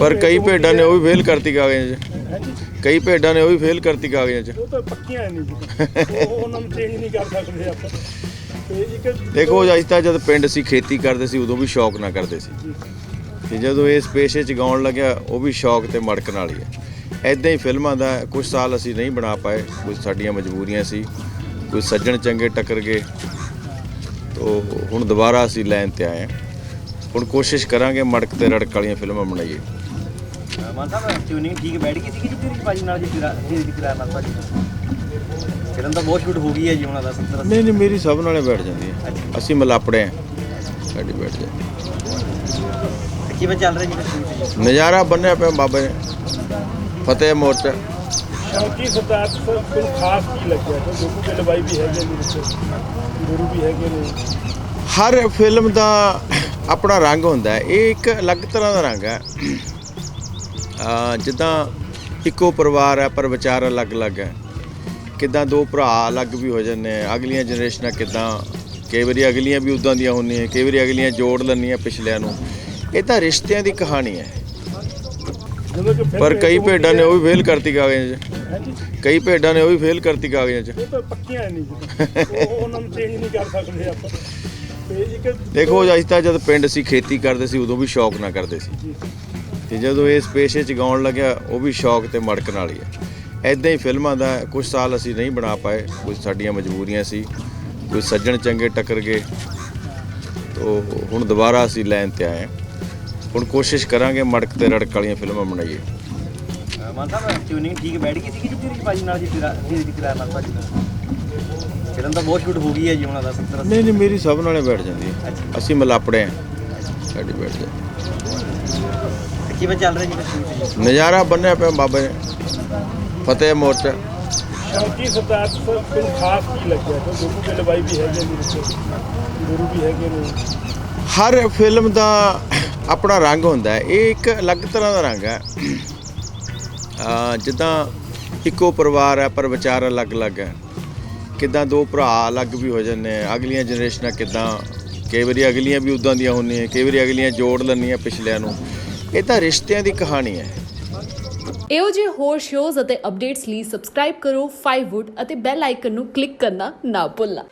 ਪਰ ਕਈ ਭੇਡਾਂ ਨੇ ਉਹ ਵੀ ਫੇਲ ਕਰਤੀ ਕਾਗਜ਼ਾਂ 'ਚ। ਕਈ ਭੇਡਾਂ ਨੇ ਉਹ ਵੀ ਫੇਲ ਕਰਤੀ ਕਾਗਜ਼ਾਂ 'ਚ। ਉਹ ਤਾਂ ਪੱਕੀਆਂ ਨਹੀਂ ਜੀ। ਉਹ ਉਹਨਾਂ ਨੂੰ ਚੇਂਜ ਨਹੀਂ ਕਰ ਸਕਦੇ ਆਪਾਂ। ਤੇ ਇੱਕ ਦੇਖੋ ਅੱਜ ਤਾਂ ਜਦ ਪਿੰਡ ਸੀ ਖੇਤੀ ਕਰਦੇ ਸੀ ਉਦੋਂ ਵੀ ਸ਼ੌਕ ਨਾ ਕਰਦੇ ਸੀ। ਤੇ ਜਦੋਂ ਇਸ ਪੇਸ਼ੇ 'ਚ ਗਾਉਣ ਲੱਗਿਆ ਉਹ ਵੀ ਸ਼ੌਕ ਤੇ ਮੜਕ ਨਾਲ ਹੀ। ਐਦਾਂ ਹੀ ਫਿਲਮਾਂ ਦਾ ਕੁਝ ਸਾਲ ਅਸੀਂ ਨਹੀਂ ਬਣਾ ਪਾਏ। ਕੁਝ ਸਾਡੀਆਂ ਮਜਬੂਰੀਆਂ ਸੀ। ਕੁਝ ਸੱਜਣ ਚੰਗੇ ਟੱਕਰ ਗਏ। ਤੋ ਹੁਣ ਦੁਬਾਰਾ ਅਸੀਂ ਲਾਈਨ ਤੇ ਆਏ ਹਾਂ। ਹੁਣ ਕੋਸ਼ਿਸ਼ ਕਰਾਂਗੇ ਮੜਕ ਤੇ ਰੜਕ ਵਾਲੀਆਂ ਫਿਲਮਾਂ ਬਣਾਈਏ। ਮਾਨ ਸਾਹਿਬ ਟਿਊਨਿੰਗ ਠੀਕ ਬੈਠ ਗਈ ਸੀ ਕਿ ਜੀ ਬਾਜੀ ਨਾਲ ਜੀ ਜੀ ਦੀ ਕਿਰਾਇਆ ਨਾਲ ਤੁਹਾਡੀ ਫਿਲਮ ਤਾਂ ਬਹੁਤ ਸ਼ੂਟ ਹੋ ਗਈ ਹੈ ਜੀ ਉਹਨਾਂ ਦਾ 70 ਨਹੀਂ ਨਹੀਂ ਮੇਰੀ ਸਭ ਨਾਲੇ ਬੈਠ ਜਾਂਦੀ ਹੈ। ਅਸੀਂ ਮਲਾਪੜੇ ਹਾਂ। ਸਾਡੀ ਬੈਠ ਜਾਂਦੀ ਕਿਵੇਂ ਚੱਲ ਰਿਹਾ ਜੀ ਜੀ ਨਜ਼ਾਰਾ ਬੰਨਿਆ ਪਿਆ ਬਾਬੇ ਨੇ। ਫਤਿਹ ਮੋਰਚਾ। ਸ਼ੌਕੀ ਸਰਦਾਰ ਕੋਈ ਖਾਸ ਕੀ ਲੱਗਿਆ। ਕਿ ਲੋਕੂ ਦੇ ਲਵਾਈ ਵੀ ਹੈਗੇ ਨੇ ਵਿੱਚ। ਗੁਰੂ ਵੀ ਹੈਗੇ ਨੇ। ਹਰ ਫਿਲਮ ਦਾ ਆਪਣਾ ਰੰਗ ਹੁੰਦਾ ਇਹ ਇੱਕ ਅਲੱਗ ਤਰ੍ਹਾਂ ਦਾ ਰੰਗ ਹੈ। ਜਿੱਦਾਂ ਇੱਕੋ ਪਰਿਵਾਰ ਹੈ, ਪਰ ਵਿਚਾਰ ਅਲੱਗ-ਅਲੱਗ ਹੈ। ਕਿੱਦਾਂ ਦੋ ਭਰਾ ਅਲੱਗ ਵੀ ਹੋ ਜਾਂਦੇ ਆ ਅਗਲੀਆਂ ਜਨਰੇਸ਼ਨਾਂ ਕਿੱਦਾਂ, ਕਈ ਵਾਰੀ ਅਗਲੀਆਂ ਵੀ ਉਦਾਂ ਦੀਆਂ ਹੁੰਦੀਆਂ ਕਈ ਵਾਰੀ ਅਗਲੀਆਂ ਜੋੜ ਲੈਂਦੀਆਂ ਪਿਛਲਿਆਂ ਨੂੰ। ਇਹ ਤਾਂ ਰਿਸ਼ਤਿਆਂ ਦੀ ਕਹਾਣੀ ਹੈ। ਪਰ ਕਈ ਭੇਡਾਂ ਨੇ ਉਹ ਵੀ ਫੇਲ ਕਰਤੀ ਕਾਗਜ਼ਾਂ 'ਚ। ਕਈ ਭੇਡਾਂ ਨੇ ਉਹ ਵੀ ਫੇਲ ਕਰਤੀ ਕਾਗਜ਼ਾਂ 'ਚ। ਪੱਕੀਆਂ ਨਹੀਂ ਉਹਨਾਂ ਨੂੰ ਚੇਂਜ ਨਹੀਂ ਕਰ ਸਕਦੇ ਆਪਾਂ। ਦੇਖੋ ਅੱਜ ਤਾਂ ਜਦ ਪਿੰਡ ਸੀ ਖੇਤੀ ਕਰਦੇ ਸੀ ਉਦੋਂ ਵੀ ਸ਼ੌਕ ਨਾ ਕਰਦੇ ਸੀ। ਜੀ, ਤੇ ਜਦੋਂ ਇਸ ਪੇਸ਼ੇ 'ਚ ਗਾਉਣ ਲੱਗਿਆ ਉਹ ਵੀ ਸ਼ੌਕ ਤੇ ਮੜਕ ਨਾਲ ਹੀ ਹੈ ਐਦਾਂ ਹੀ ਫਿਲਮਾਂ ਦਾ ਕੁਝ ਸਾਲ ਅਸੀਂ ਨਹੀਂ ਬਣਾ ਪਾਏ ਕੁਝ ਸਾਡੀਆਂ ਮਜਬੂਰੀਆਂ ਸੀ ਕੋਈ ਸੱਜਣ ਚੰਗੇ ਟੱਕਰ ਗਏ। ਤੋ ਹੁਣ ਦੁਬਾਰਾ ਅਸੀਂ ਲਾਈਨ ਤੇ ਆਏ ਹਾਂ। ਹੁਣ ਕੋਸ਼ਿਸ਼ ਕਰਾਂਗੇ ਮੜਕ ਤੇ ਰੜਕ ਵਾਲੀਆਂ ਫਿਲਮਾਂ ਬਣਾਈਏ। ਮਾਨ ਸਾਹਿਬ ਟਿਊਨਿੰਗ ਠੀਕ ਬੈਠ ਗਈ ਸੀ ਕਿ ਜੀ ਬਾਜੀ ਨਾਲ ਜੀ ਜੀ ਦੀ ਕਿਰਾਇਆ ਨਾਲ ਤੁਹਾਡੀ ਫਿਲਮ ਤਾਂ ਬਹੁਤ ਸ਼ੂਟ ਹੋ ਗਈ ਹੈ ਜੀ ਉਹਨਾਂ ਦਾ 70 ਨਹੀਂ ਨਹੀਂ ਮੇਰੀ ਸਭ ਨਾਲੇ ਬੈਠ ਜਾਂਦੀ ਹੈ। ਅਸੀਂ ਮਲਾਪੜੇ ਹਾਂ। ਸਾਡੀ ਬੈਠ ਜਾਂਦੀ ਤੇ ਕਿਵੇਂ ਚੱਲ ਰਿਹਾ ਜੀ ਫਿਰ ਸ਼ੂਟ ਜੀ ਨਜ਼ਾਰਾ ਬੰਨਿਆ ਪਿਆ ਬਾਬੇ ਨੇ। ਫਤਿਹ ਮੋਰਚਾ। ਸ਼ੌਕੀ ਸਰਦਾਰ ਤੋਂ ਕੋਈ ਖਾਸ ਕੀ ਲੱਗਿਆ? ਕਿ ਲੋਕੂ ਦੇ ਲਵਾਈ ਵੀ ਹੈਗੇ ਨੇ ਵਿੱਚ ਗੁਰੂ ਵੀ ਹੈਗੇ ਨੇ। ਹਰ ਫਿਲਮ ਦਾ ਆਪਣਾ ਰੰਗ ਹੁੰਦਾ ਹੈ। ਇਹ ਇੱਕ ਅਲੱਗ ਤਰ੍ਹਾਂ ਦਾ ਰੰਗ ਹੈ। ਆ ਜਿੱਦਾਂ ਇੱਕੋ ਪਰਿਵਾਰ ਹੈ ਪਰ ਵਿਚਾਰ ਅਲੱਗ-ਅਲੱਗ ਹੈ। ਕਿੱਦਾਂ ਦੋ ਭਰਾ ਅਲੱਗ ਵੀ ਹੋ ਜਾਂਦੇ ਆ, ਅਗਲੀਆਂ ਜਨਰੇਸ਼ਨਾਂ ਕਿੱਦਾਂ, ਕਈ ਵਾਰੀ ਅਗਲੀਆਂ ਵੀ ਉਦਾਂ ਦੀਆਂ ਹੁੰਦੀਆਂ, ਕਈ ਵਾਰੀ ਅਗਲੀਆਂ ਜੋੜ ਲੈਂਦੀਆਂ ਪਿਛਲਿਆਂ ਨੂੰ। ਇਹ ਤਾਂ ਰਿਸ਼ਤਿਆਂ ਦੀ ਕਹਾਣੀ ਹੈ। ਇਹੋ ਜਿਹੇ ਹੋਰ ਸ਼ੋਜ਼ ਅਤੇ ਅਪਡੇਟਸ ਲਈ ਸਬਸਕ੍ਰਾਈਬ ਕਰੋ 5wood ਅਤੇ ਬੈਲ ਆਈਕਨ ਨੂੰ ਕਲਿੱਕ ਕਰਨਾ ਨਾ ਭੁੱਲਣਾ।